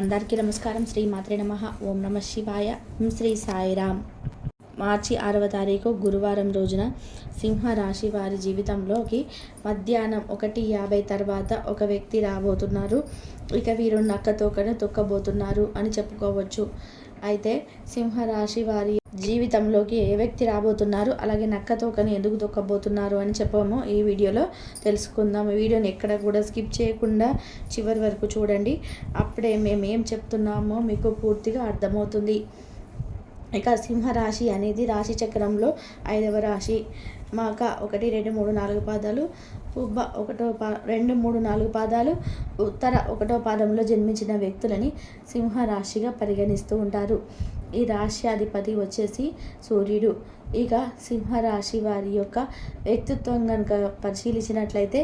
అందరికీ నమస్కారం. శ్రీ మాత్రే నమ. ఓం నమ శివాయ. ఓం శ్రీ సాయిరామ్. మార్చి ఆరవ తారీఖు గురువారం రోజున సింహ రాశి వారి జీవితంలోకి మధ్యాహ్నం ఒకటి యాభై తర్వాత ఒక వ్యక్తి రాబోతున్నారు. ఇక వీరు నక్కతోకనే తొక్కబోతున్నారు అని చెప్పుకోవచ్చు. అయితే సింహరాశి వారి జీవితంలోకి ఏ వ్యక్తి రాబోతున్నారు? అలాగే నక్క తోకని ఎందుకు తొక్కబోతున్నారు అని చెప్పాము ఈ వీడియోలో తెలుసుకుందాం. ఈ వీడియోని ఎక్కడ కూడా స్కిప్ చేయకుండా చివరి వరకు చూడండి. అప్పుడే మేము ఏం చెప్తున్నామో మీకు పూర్తిగా అర్థమవుతుంది. ఇక సింహరాశి అనేది రాశి చక్రంలో ఐదవ రాశి. మాక ఒకటి రెండు మూడు నాలుగు పాదాలు. ఉబ్బ ఒకటో పా రెండు మూడు నాలుగు పాదాలు. ఉత్తర ఒకటో పాదంలో జన్మించిన వ్యక్తులని సింహరాశిగా పరిగణిస్తూ ఉంటారు. ఈ రాశి అధిపతి వచ్చేసి సూర్యుడు. ఇక సింహరాశి వారి యొక్క వ్యక్తిత్వం కనుక పరిశీలించినట్లయితే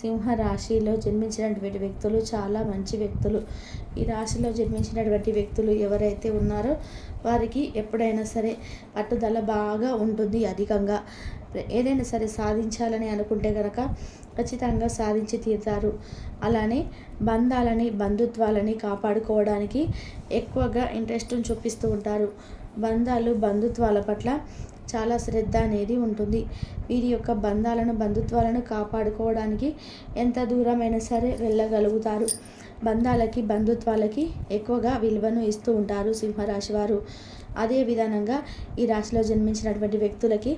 సింహరాశిలో జన్మించినటువంటి వ్యక్తులు చాలా మంచి వ్యక్తులు. ఈ రాశిలో జన్మించినటువంటి వ్యక్తులు ఎవరైతే ఉన్నారో వారికి ఎప్పుడైనా సరే పట్టుదల బాగా ఉంటుంది అధికంగా. ఏదైనా సరే సాధించాలని అనుకుంటే కనుక ఖచ్చితంగా సాధించి తీరుతారు. అలానే బంధాలని బంధుత్వాలని కాపాడుకోవడానికి ఎక్కువగా ఇంట్రెస్ట్ చూపిస్తూ ఉంటారు. బంధాలు బంధుత్వాల పట్ల చాలా శ్రద్ధ అనేది ఉంటుంది. వీరి యొక్క బంధాలను బంధుత్వాలను కాపాడుకోవడానికి ఎంత దూరమైనా సరే వెళ్ళగలుగుతారు. బంధాలకి బంధుత్వాలకి ఎక్కువగా విలువను ఇస్తూ ఉంటారు సింహరాశి వారు. అదే విధానంగా ఈ రాశిలో జన్మించినటువంటి వ్యక్తులకి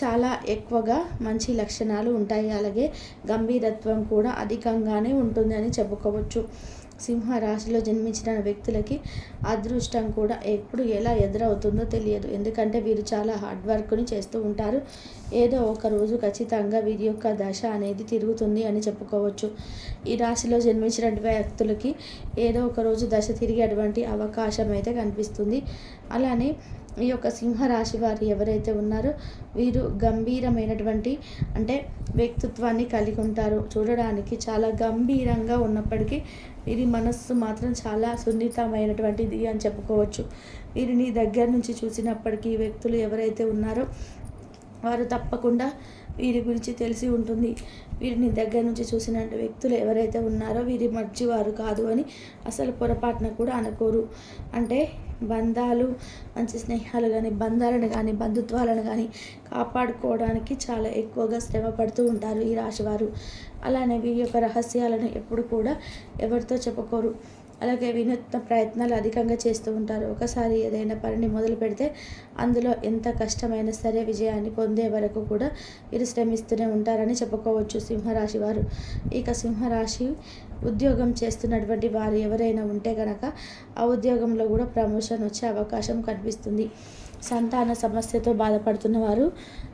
చాలా ఎక్కువగా మంచి లక్షణాలు ఉంటాయి. అలాగే గంభీరత్వం కూడా అధికంగానే ఉంటుంది అని చెప్పుకోవచ్చు. సింహ రాశిలో జన్మించిన వ్యక్తులకి అదృష్టం కూడా ఎప్పుడు ఎలా ఎదురవుతుందో తెలియదు. ఎందుకంటే వీరు చాలా హార్డ్ వర్క్ని చేస్తూ ఉంటారు. ఏదో ఒక రోజు ఖచ్చితంగా వీరి యొక్క దశ అనేది తిరుగుతుంది అని చెప్పుకోవచ్చు. ఈ రాశిలో జన్మించిన వ్యక్తులకి ఏదో ఒక రోజు దశ తిరిగేటువంటి అవకాశం అయితే కనిపిస్తుంది. అలానే ఈ యొక్క సింహరాశి వారు ఎవరైతే ఉన్నారో వీరు గంభీరమైనటువంటి అంటే వ్యక్తిత్వాన్ని కలిగి ఉంటారు. చూడడానికి చాలా గంభీరంగా ఉన్నప్పటికీ వీరి మనస్సు మాత్రం చాలా సున్నితమైనటువంటిది అని చెప్పుకోవచ్చు. వీరిని దగ్గర నుంచి చూసినప్పటికీ వ్యక్తులు ఎవరైతే ఉన్నారో వారు తప్పకుండా వీరి గురించి తెలిసి ఉంటుంది. వీరిని దగ్గర నుంచి చూసిన వ్యక్తులు ఎవరైతే ఉన్నారో వీరి వారు కాదు అని అసలు పొరపాటున కూడా అనుకోరు. అంటే బంధాలు మంచి స్నేహాలు కానీ బంధాలను కానీ బంధుత్వాలను కానీ కాపాడుకోవడానికి చాలా ఎక్కువగా శ్రమ పడుతూ ఉంటారు ఈ రాశివారు. అలానే వీరి యొక్క రహస్యాలను ఎప్పుడు కూడా ఎవరితో చెప్పుకోరు. అలాగే వినూత్న ప్రయత్నాలు అధికంగా చేస్తూ ఉంటారు. ఒకసారి ఏదైనా పనిని మొదలు పెడితే అందులో ఎంత కష్టమైనా సరే విజయాన్ని పొందే వరకు కూడా వీరు శ్రమిస్తూనే ఉంటారని చెప్పుకోవచ్చు సింహరాశి వారు ఇక సింహరాశి ఉద్యోగం చేస్తున్నటువంటి వారు ఎవరైనా ఉంటే కనుక ఆ ఉద్యోగంలో కూడా ప్రమోషన్ వచ్చే అవకాశం కనిపిస్తుంది. సంతాన సమస్యతో బాధపడుతున్న వారు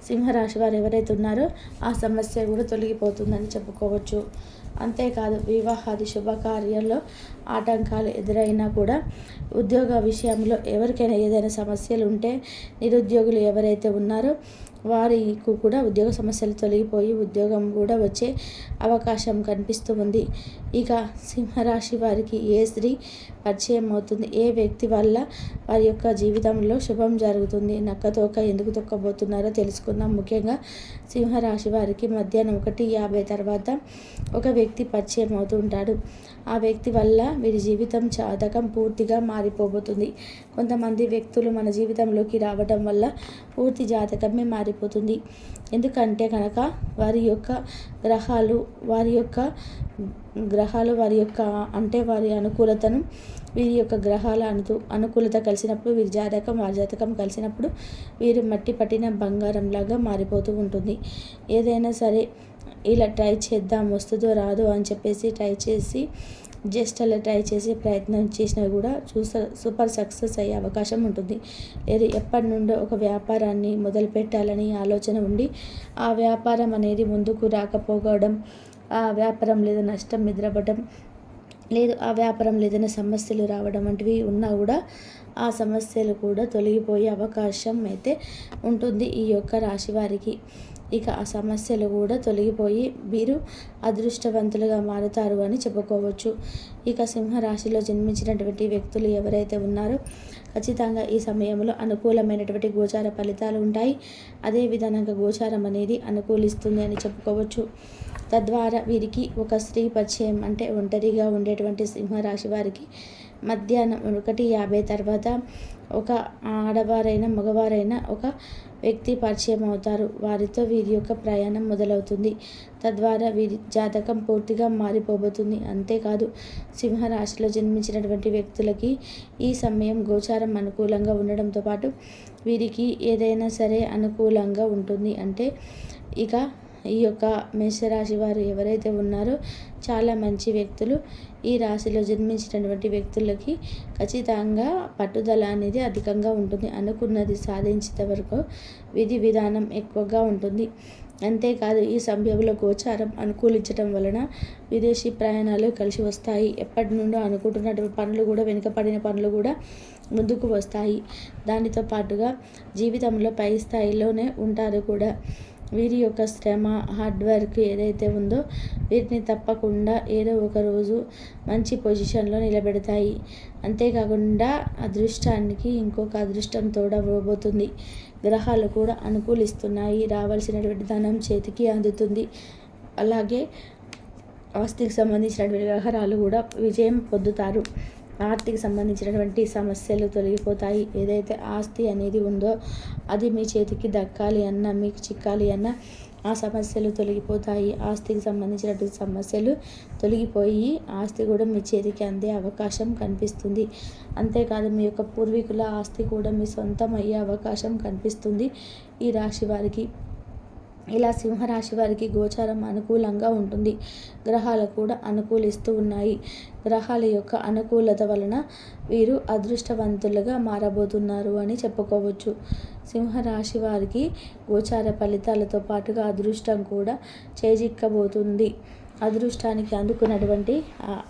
సింహరాశి వారు ఎవరైతే ఉన్నారో ఆ సమస్య కూడా తొలగిపోతుందని చెప్పుకోవచ్చు. అంతేకాదు వివాహాది శుభకార్యాల్లో ఆటంకాలు ఎదురైనా కూడా ఉద్యోగ విషయంలో ఎవరికైనా ఏదైనా సమస్యలు ఉంటే నిరుద్యోగులు ఎవరైతే ఉన్నారో వారికి కూడా ఉద్యోగ సమస్యలు తొలగిపోయి ఉద్యోగం కూడా వచ్చే అవకాశం కనిపిస్తూ ఉంది. ఇక సింహరాశి వారికి ఏ స్త్రీ పరిచయం అవుతుంది? ఏ వ్యక్తి వల్ల వారి యొక్క జీవితంలో శుభం జరుగుతుంది? నక్కతోక ఎందుకు తొక్కబోతున్నారో తెలుసుకుందాం. ముఖ్యంగా సింహరాశి వారికి మధ్యాహ్నం ఒకటి యాభై తర్వాత ఒక వ్యక్తి పరిచయం అవుతూ ఉంటాడు. ఆ వ్యక్తి వల్ల వీరి జీవితం జాతకం పూర్తిగా మారిపోబోతుంది. కొంతమంది వ్యక్తులు మన జీవితంలోకి రావడం వల్ల పూర్తి జాతకమే మారిపోతుంది. ఎందుకంటే కనుక వారి యొక్క గ్రహాలు వారి యొక్క గ్రహాలు వారి యొక్క అంటే వారి అనుకూలతను వీరి యొక్క గ్రహాల అను అనుకూలత కలిసినప్పుడు వీరి జాతకం వారి జాతకం కలిసినప్పుడు వీరు మట్టి పట్టిన బంగారంలాగా మారిపోతూ ఉంటుంది. ఏదైనా సరే ఇలా ట్రై చేద్దాం వస్తుందో రాదో అని చెప్పేసి ట్రై చేసి జస్ట్ అలా ట్రై చేసి ప్రయత్నం చేసినా కూడా చూసా సూపర్ సక్సెస్ అయ్యే అవకాశం ఉంటుంది. లేదు ఎప్పటి నుండో ఒక వ్యాపారాన్ని మొదలు పెట్టాలని ఆలోచన ఉండి ఆ వ్యాపారం అనేది ముందుకు రాకపోవడం ఆ వ్యాపారం లేదా నష్టం ఎదురవ్వడం లేదు ఆ వ్యాపారం ఏదైనా సమస్యలు రావడం వంటివి ఉన్నా కూడా ఆ సమస్యలు కూడా తొలగిపోయే అవకాశం అయితే ఉంటుంది ఈ యొక్క రాశి వారికి. ఇక ఆ సమస్యలు కూడా తొలగిపోయి వీరు అదృష్టవంతులుగా మారుతారు అని చెప్పుకోవచ్చు. ఇక సింహరాశిలో జన్మించినటువంటి వ్యక్తులు ఎవరైతే ఉన్నారో ఖచ్చితంగా ఈ సమయంలో అనుకూలమైనటువంటి గోచార ఫలితాలు ఉంటాయి. అదే విధంగా గోచారం అనేది అనుకూలిస్తుంది అని చెప్పుకోవచ్చు. తద్వారా వీరికి ఒక స్త్రీ పరిచయం అంటే ఒంటరిగా ఉండేటువంటి సింహరాశి వారికి మధ్యాహ్నం ఒకటి యాభై తర్వాత ఒక ఆడవారైనా మగవారైనా ఒక వ్యక్తి పరిచయం అవుతారు. వారితో వీరి యొక్క ప్రయాణం మొదలవుతుంది. తద్వారా వీరి జాతకం పూర్తిగా మారిపోబోతుంది. అంతేకాదు సింహరాశిలో జన్మించినటువంటి వ్యక్తులకి ఈ సమయం గోచారం అనుకూలంగా ఉండడంతో పాటు వీరికి ఏదైనా సరే అనుకూలంగా ఉంటుంది. అంటే ఇక ఈ యొక్క మేషరాశి వారు ఎవరైతే ఉన్నారో చాలా మంచి వ్యక్తులు. ఈ రాశిలో జన్మించినటువంటి వ్యక్తులకి ఖచ్చితంగా పట్టుదల అనేది అధికంగా ఉంటుంది. అనుకున్నది సాధించేంత వరకు విధి విధానం ఎక్కువగా ఉంటుంది. అంతేకాదు ఈ సమయంలో గోచారం అనుకూలించడం వలన విదేశీ ప్రయాణాలు కలిసి వస్తాయి. ఎప్పటి నుండో అనుకుంటున్నటువంటి పనులు కూడా వెనుకపడిన పనులు కూడా ముందుకు వస్తాయి. దానితో పాటుగా జీవితంలో పై స్థాయిలోనే ఉంటారు కూడా. వీరి యొక్క శ్రమ హార్డ్ వర్క్ ఏదైతే ఉందో వీటిని తప్పకుండా ఏదో ఒక రోజు మంచి పొజిషన్లో నిలబెడతాయి. అంతేకాకుండా అదృష్టానికి ఇంకొక అదృష్టం తోడవబోతుంది గ్రహాలు కూడా అనుకూలిస్తున్నాయి. రావాల్సినటువంటి ధనం చేతికి అందుతుంది. అలాగే ఆస్తికి సంబంధించినటువంటి వ్యవహారాలు కూడా విజయం పొందుతారు. ఆర్థిక సంబంధించినటువంటి సమస్యలు తొలగిపోతాయి. ఏదైతే ఆస్తి అనేది ఉందో అది మీ చేతికి దక్కాలి అన్న మీకు చిక్కాలి అన్న ఆ సమస్యలు తొలగిపోతాయి. ఆస్తికి సంబంధించినటువంటి సమస్యలు తొలగిపోయి ఆస్తి కూడా మీ చేతికి అందే అవకాశం కనిపిస్తుంది. అంతేకాదు మీ యొక్క పూర్వీకుల ఆస్తి కూడా మీ సొంతం అయ్యే అవకాశం కనిపిస్తుంది ఈ రాశి వారికి. ఇలా సింహరాశి వారికి గోచారం అనుకూలంగా ఉంటుంది. గ్రహాలు కూడా అనుకూలిస్తూ ఉన్నాయి. గ్రహాల యొక్క అనుకూలత వలన వీరు అదృష్టవంతులుగా మారబోతున్నారు అని చెప్పుకోవచ్చు. సింహరాశి వారికి గోచార ఫలితాలతో పాటుగా అదృష్టం కూడా చేజిక్కబోతుంది. అదృష్టానికి అందుకున్నటువంటి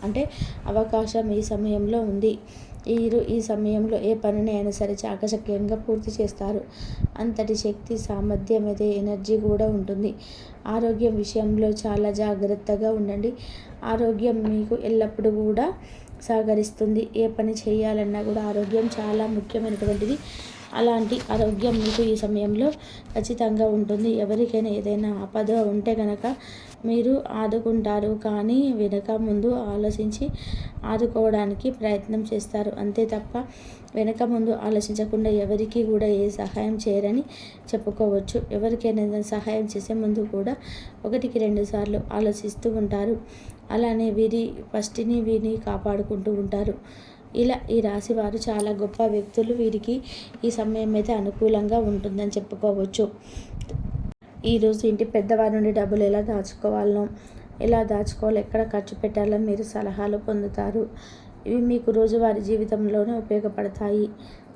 అంటే అవకాశం ఈ సమయంలో ఉంది. వీరు ఈ సమయంలో ఏ పనిని అయినా సరే చాకచక్యంగా పూర్తి చేస్తారు. అంతటి శక్తి సామర్థ్యం అయితే ఎనర్జీ కూడా ఉంటుంది. ఆరోగ్యం విషయంలో చాలా జాగ్రత్తగా ఉండండి. ఆరోగ్యం మీకు ఎల్లప్పుడూ కూడా సహకరిస్తుంది. ఏ పని చేయాలన్నా కూడా ఆరోగ్యం చాలా ముఖ్యమైనటువంటిది. అలాంటి ఆరోగ్యం మీకు ఈ సమయంలో ఖచ్చితంగా ఉంటుంది. ఎవరికైనా ఏదైనా ఆపద ఉంటే కనుక మీరు ఆదుకుంటారు కానీ వెనక ముందు ఆలోచించి ఆదుకోవడానికి ప్రయత్నం చేస్తారు. అంతే తప్ప వెనక ముందు ఆలోచించకుండా ఎవరికి కూడా ఏ సహాయం చేయరని చెప్పుకోవచ్చు. ఎవరికైనా సహాయం చేసే ముందు కూడా ఒకటికి రెండు సార్లు ఆలోచిస్తూ ఉంటారు. అలానే వీరి ఫస్ట్ని వీరిని కాపాడుకుంటూ ఉంటారు. ఇలా ఈ రాశి వారు చాలా గొప్ప వ్యక్తులు. వీరికి ఈ సమయం అయితే అనుకూలంగా ఉంటుందని చెప్పుకోవచ్చు. ఈరోజు ఇంటి పెద్దవారి నుండి డబ్బులు ఎలా దాచుకోవాలనో ఎలా దాచుకోవాలో ఎక్కడ ఖర్చు పెట్టాలో మీరు సలహాలు పొందుతారు. ఇవి మీకు రోజువారీ జీవితంలోనే ఉపయోగపడతాయి.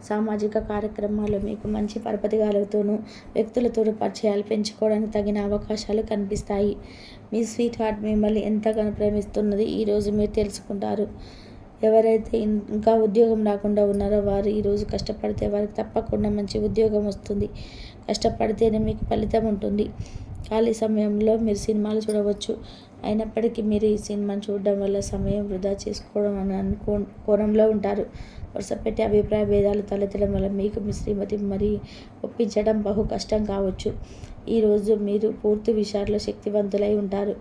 సామాజిక కార్యక్రమాలు మీకు మంచి పరపతిగాలతోనూ వ్యక్తులతోనూ పరిచయాలు పెంచుకోవడానికి తగిన అవకాశాలు కనిపిస్తాయి. మీ స్వీట్ హార్ట్ మిమ్మల్ని ఎంతగానో ప్రేమిస్తున్నది ఈరోజు మీరు తెలుసుకుంటారు. ఎవరైతే ఇంకా ఉద్యోగం రాకుండా ఉన్నారో వారు ఈరోజు కష్టపడితే వారికి తప్పకుండా మంచి ఉద్యోగం వస్తుంది. కష్టపడితేనే మీకు ఫలితం ఉంటుంది. ఖాళీ సమయంలో మీరు సినిమాలు చూడవచ్చు. అయినప్పటికీ మీరు ఈ సినిమాను చూడడం వల్ల సమయం వృధా చేసుకోవడం అని అనుకో కోణంలో ఉంటారు. వరుస పెట్టి అభిప్రాయ భేదాలు తలెత్తడం వల్ల మీకు మీ శ్రీమతి మరి ఒప్పించడం బహు కష్టం కావచ్చు. ఈరోజు మీరు పూర్తి విషయాల్లో శక్తివంతులై ఉంటారు.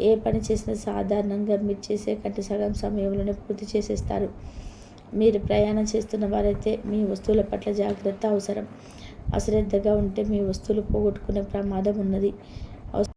ఏ పని చేసినా సాధారణంగా మీరు చేసే కంటే సగం సమయంలోనే పూర్తి చేసేస్తారు. మీరు ప్రయాణం చేస్తున్న వారైతే మీ వస్తువుల పట్ల జాగ్రత్త అవసరం. అశ్రద్ధగా ఉంటే మీ వస్తువులు పోగొట్టుకునే ప్రమాదం ఉన్నది.